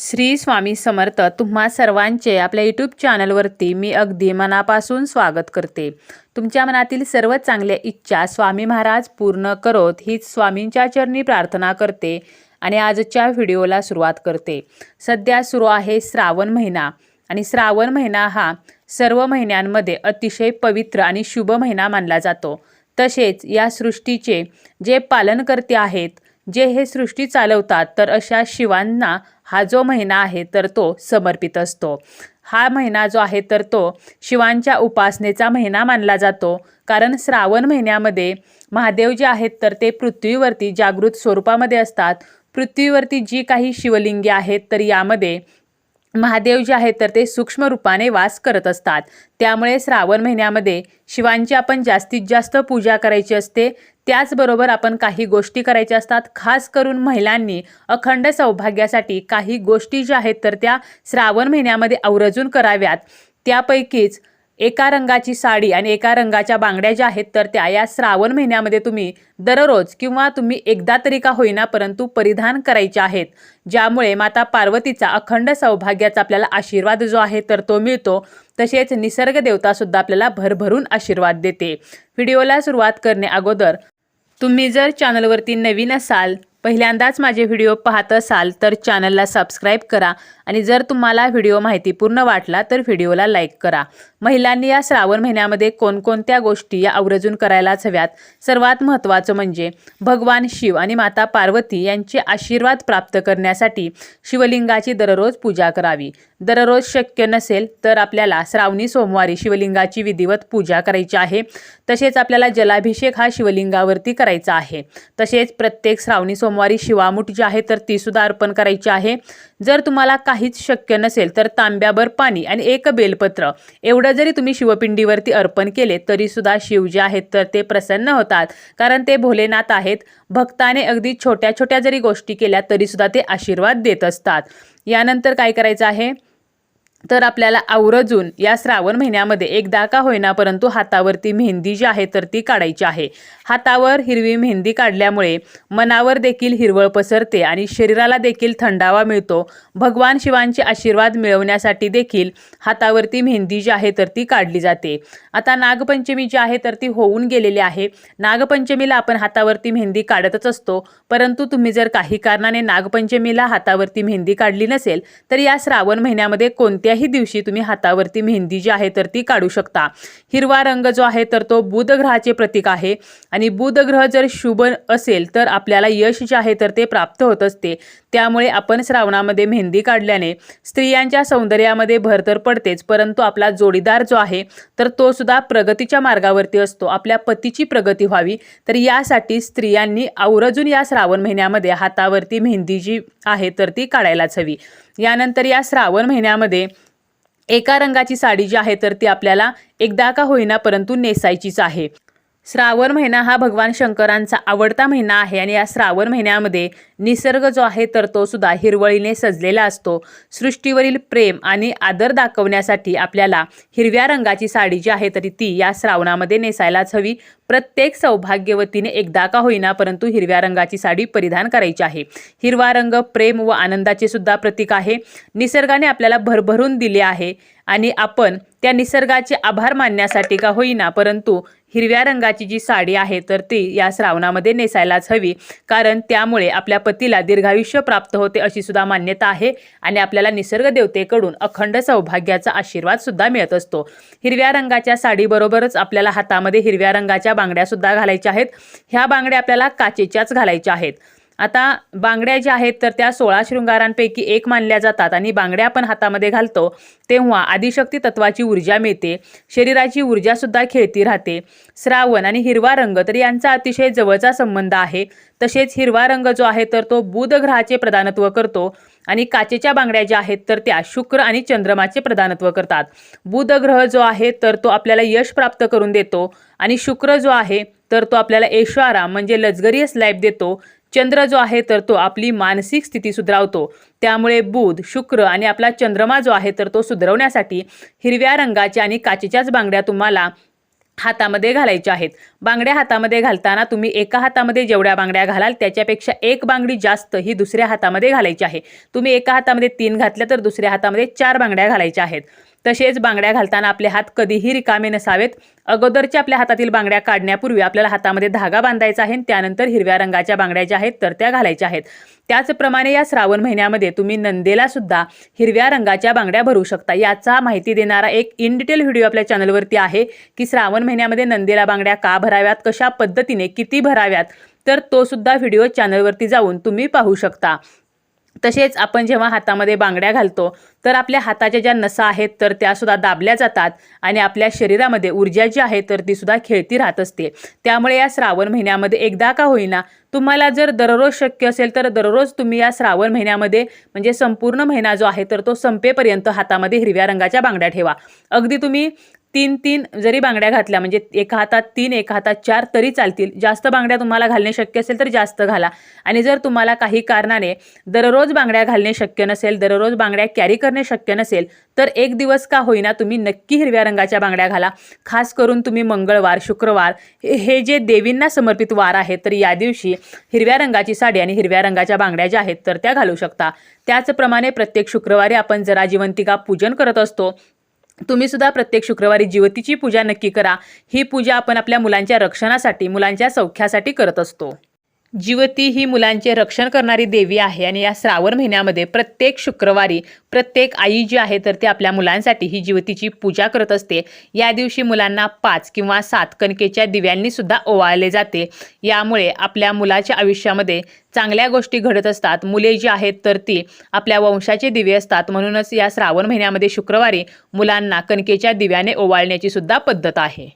श्री स्वामी समर्थ तुम्हा सर्वांचे आपल्या यूट्यूब चॅनलवरती मी अगदी मनापासून स्वागत करते. तुमच्या मनातील सर्व चांगल्या इच्छा स्वामी महाराज पूर्ण करोत हीच स्वामींच्या चरणी प्रार्थना करते आणि आजच्या व्हिडिओला सुरुवात करते. सध्या सुरू आहे श्रावण महिना आणि श्रावण महिना हा सर्व महिन्यांमध्ये अतिशय पवित्र आणि शुभ महिना मानला जातो. तसेच या सृष्टीचे जे पालनकर्ते आहेत जे हे सृष्टी चालवतात तर अशा शिवांना हा जो महिना आहे तर तो समर्पित असतो. हा महिना जो आहे तर तो शिवांच्या उपासनेचा महिना मानला जातो. कारण श्रावण महिन्यामध्ये महादेव जे आहेत तर ते पृथ्वीवरती जागृत स्वरूपामध्ये असतात. पृथ्वीवरती जी काही शिवलिंगे आहेत तर यामध्ये महादेव जे आहेत तर ते सूक्ष्म रूपाने वास करत असतात. त्यामुळे श्रावण महिन्यामध्ये शिवांची आपण जास्तीत जास्त पूजा करायची असते. त्याचबरोबर आपण काही गोष्टी करायच्या असतात. खास करून महिलांनी अखंड सौभाग्यासाठी काही गोष्टी ज्या आहेत तर त्या श्रावण महिन्यामध्ये आवर्जून कराव्यात. त्यापैकीच एका रंगाची साडी आणि एका रंगाच्या बांगड्या ज्या आहेत तर त्या या श्रावण महिन्यामध्ये तुम्ही दररोज किंवा तुम्ही एकदा तरी का होईना परंतु परिधान करायच्या आहेत. ज्यामुळे माता पार्वतीचा अखंड सौभाग्याचा आपल्याला आशीर्वाद जो आहे तर तो मिळतो. तसेच निसर्ग देवतासुद्धा आपल्याला भरभरून आशीर्वाद देते. व्हिडिओला सुरुवात करणे अगोदर तुम्ही जर चॅनलवरती नवीन असाल पहिल्यांदाच माझे व्हिडिओ पाहत असाल तर चॅनलला सबस्क्राईब करा आणि जर तुम्हाला व्हिडिओ माहितीपूर्ण वाटला तर व्हिडिओला लाईक करा. महिलांनी या श्रावण महिन्यामध्ये कोणकोणत्या गोष्टी या आवर्जून करायलाच हव्यात? सर्वात महत्त्वाचं म्हणजे भगवान शिव आणि माता पार्वती यांचे आशीर्वाद प्राप्त करण्यासाठी शिवलिंगाची दररोज पूजा करावी. दररोज शक्य नसेल तर आपल्याला श्रावणी सोमवारी शिवलिंगाची विधिवत पूजा करायची आहे. तसेच आपल्याला जलाभिषेक हा शिवलिंगावरती करायचा आहे. तसेच प्रत्येक श्रावणी सोमवारी शिवामूठ जी आहे तर तीसुद्धा अर्पण करायची आहे. जर तुम्हाला काहीच शक्य नसेल तर तांब्याभर पाणी आणि एक बेलपत्र. एवढं जरी तुम्ही शिवपिंडीवरती अर्पण केले तरीसुद्धा शिव जे आहेत तर ते प्रसन्न होतात. कारण ते भोलेनाथ आहेत. भक्ताने अगदी छोट्या छोट्या जरी गोष्टी केल्या तरीसुद्धा ते आशीर्वाद देत असतात. यानंतर काय करायचं आहे? तर आपल्याला आवर्जून या श्रावण महिन्यामध्ये एकदा का होईना परंतु हातावरती मेहंदी जी आहे तर ती काढायची आहे. हातावर हिरवी मेहंदी काढल्यामुळे मनावर देखील हिरवळ पसरते आणि शरीराला देखील थंडावा मिळतो. भगवान शिवांचे आशीर्वाद मिळवण्यासाठी देखील हातावरती मेहंदी जी आहे तर ती काढली जाते. आता नागपंचमी जी आहे तर ती होऊन गेलेली आहे. नागपंचमीला आपण हातावरती मेहंदी काढतच असतो. परंतु तुम्ही जर काही कारणाने नागपंचमीला हातावरती मेहंदी काढली नसेल तर या श्रावण महिन्यामध्ये कोणत्याही दिवशी तुम्ही हातावरती मेहंदी जी आहे तर ती काढू शकता. हिरवा रंग जो आहे तर तो बुध ग्रहाचे प्रतीक आहे. आणि बुध ग्रह जर शुभ असेल तर आपल्याला यश जे आहे तर ते प्राप्त होत असते. त्यामुळे आपण श्रावणामध्ये मेहंदी काढल्याने स्त्रियांच्या सौंदर्यामध्ये भर तर पडतेच परंतु आपला जोडीदार जो आहे तर तो सुद्धा प्रगतीच्या मार्गावरती असतो. आपल्या पतीची प्रगती व्हावी. तर यासाठी स्त्रियांनी आवर्जून या श्रावण महिन्यामध्ये हातावरती मेहंदी जी आहे तर ती काढायलाच हवी. यानंतर या श्रावण महिन्यामध्ये एका रंगाची साडी जी आहे तर ती आपल्याला एकदा का होईना परंतु नेसायचीच आहे. श्रावण महिना हा भगवान शंकरांचा आवडता महिना आहे आणि या श्रावण महिन्यामध्ये निसर्ग जो आहे तर तो सुद्धा हिरवळीने सजलेला असतो. सृष्टीवरील प्रेम आणि आदर दाखवण्यासाठी आपल्याला हिरव्या रंगाची साडी जी आहे तरी ती या श्रावणामध्ये नेसायलाच हवी. प्रत्येक सौभाग्यवतीने एकदा का होईना परंतु हिरव्या रंगाची साडी परिधान करायची आहे. हिरवा रंग प्रेम व आनंदाचे सुद्धा प्रतीक आहे. निसर्गाने आपल्याला भरभरून दिले आहे. आणि आपण त्या निसर्गाचे आभार मानण्यासाठी का होईना परंतु हिरव्या रंगाची जी साडी आहे तर ती या श्रावणामध्ये नेसायलाच हवी. कारण त्यामुळे आपल्या पतीला दीर्घायुष्य प्राप्त होते अशी सुद्धा मान्यता आहे आणि आपल्याला निसर्ग देवतेकडून अखंड सौभाग्याचा आशीर्वाद सुद्धा मिळत असतो. हिरव्या रंगाच्या साडीबरोबरच आपल्याला हातामध्ये हिरव्या रंगाच्या बांगड्या सुद्धा घालायच्या आहेत. ह्या बांगड्या आपल्याला काचेच्याच घालायच्या आहेत. आता बांगड्या ज्या आहेत तर त्या सोळा शृंगारांपैकी एक मानल्या जातात आणि बांगड्या आपण हातामध्ये घालतो. तेव्हा आदिशक्ती तत्वाची ऊर्जा मिळते. शरीराची ऊर्जासुद्धा खेळती राहते. श्रावण आणि हिरवा रंग तर यांचा अतिशय जवळचा संबंध आहे. तसेच हिरवा रंग जो आहे तर तो बुध ग्रहाचे प्रधानत्व करतो आणि काचेच्या बांगड्या ज्या आहेत तर त्या शुक्र आणि चंद्रमाचे प्रधानत्व करतात. बुध ग्रह जो आहे तर तो आपल्याला यश प्राप्त करून देतो आणि शुक्र जो आहे तर तो आपल्याला ऐश्वारा म्हणजे लक्झरियस लाईफ देतो. चंद्र जो आहे तर तो आपली मानसिक स्थिती सुधारवतो. त्यामुळे बुध शुक्र आणि आपला चंद्रमा जो आहे तर तो सुधारवण्यासाठी हिरव्या रंगाच्या आणि काचेच्याच बांगड्या तुम्हाला हातामध्ये घालायच्या आहेत. बांगड्या हातामध्ये घालताना तुम्ही एका हातामध्ये जेवढ्या बांगड्या घालाल त्याच्यापेक्षा एक बांगडी जास्त ही दुसऱ्या हातामध्ये घालायची आहे. तुम्ही एका हातामध्ये तीन घातल्या तर दुसऱ्या हातामध्ये चार बांगड्या घालायच्या आहेत. तसेच बांगड्या घालताना आपले हात कधीही रिकामे नसावेत. अगोदरच्या आपल्या हातातील बांगड्या काढण्यापूर्वी आपल्याला हातामध्ये धागा बांधायचा आहे आणि त्यानंतर हिरव्या रंगाच्या बांगड्या ज्या आहेत तर त्या घालायच्या आहेत. त्याचप्रमाणे या श्रावण महिन्यामध्ये तुम्ही नंदेला सुद्धा हिरव्या रंगाच्या बांगड्या भरू शकता. याचा माहिती देणारा एक इन डिटेल व्हिडिओ आपल्या चॅनलवरती आहे की श्रावण महिन्यामध्ये नंदेला बांगड्या का भराव्यात कशा पद्धतीने किती भराव्यात तर तो सुद्धा व्हिडिओ चॅनलवरती जाऊन तुम्ही पाहू शकता. तसेच आपण जेव्हा हातामध्ये बांगड्या घालतो तर आपल्या हाताच्या ज्या नसा आहेत तर त्यासुद्धा दाबल्या जातात आणि आपल्या शरीरामध्ये ऊर्जा जी आहे तर तीसुद्धा खेळती राहत असते. त्यामुळे या श्रावण महिन्यामध्ये एकदा का होईना तुम्हाला जर दररोज शक्य असेल तर दररोज तुम्ही या श्रावण महिन्यामध्ये म्हणजे संपूर्ण महिना जो आहे तर तो संपेपर्यंत हातामध्ये हिरव्या रंगाच्या बांगड्या ठेवा. अगदी तुम्ही तीन तीन जरी बांगड्या घातल्या म्हणजे एका हातात तीन एका हातात चार तरी चालतील. जास्त बांगड्या तुम्हाला घालणे शक्य असेल तर जास्त घाला. आणि जर तुम्हाला काही कारणाने दररोज बांगड्या घालणे शक्य नसेल दररोज बांगड्या कॅरी करणे शक्य नसेल तर एक दिवस का होईना तुम्ही नक्की हिरव्या रंगाच्या बांगड्या घाला. खास करून तुम्ही मंगळवार शुक्रवार हे हे जे देवींना समर्पित वार आहेत तर या दिवशी हिरव्या रंगाची साडी आणि हिरव्या रंगाच्या बांगड्या ज्या आहेत तर त्या घालू शकता. त्याचप्रमाणे प्रत्येक शुक्रवारी आपण जरा जिवंतिका पूजन करत असतो. तुम्ही सुद्धा प्रत्येक शुक्रवारी जीवतीची पूजा नक्की करा. ही पूजा आपण आपल्या मुलांच्या रक्षणासाठी मुलांच्या सौख्यासाठी करत असतो. जीवती ही मुलांचे रक्षण करणारी देवी आहे आणि या श्रावण महिन्यामध्ये प्रत्येक शुक्रवारी प्रत्येक आई जी आहे तर ती आपल्या मुलांसाठी ही जीवतीची पूजा करत असते. या दिवशी मुलांना पाच किंवा सात कणकेच्या दिव्यांनी सुद्धा ओवाळले जाते. यामुळे आपल्या मुलाच्या आयुष्यामध्ये चांगल्या गोष्टी घडत असतात. मुले जी आहेत तर ती आपल्या वंशाचे दिवे असतात. म्हणूनच या श्रावण महिन्यामध्ये शुक्रवारी मुलांना कणकेच्या दिव्याने ओवाळण्याची सुद्धा पद्धत आहे.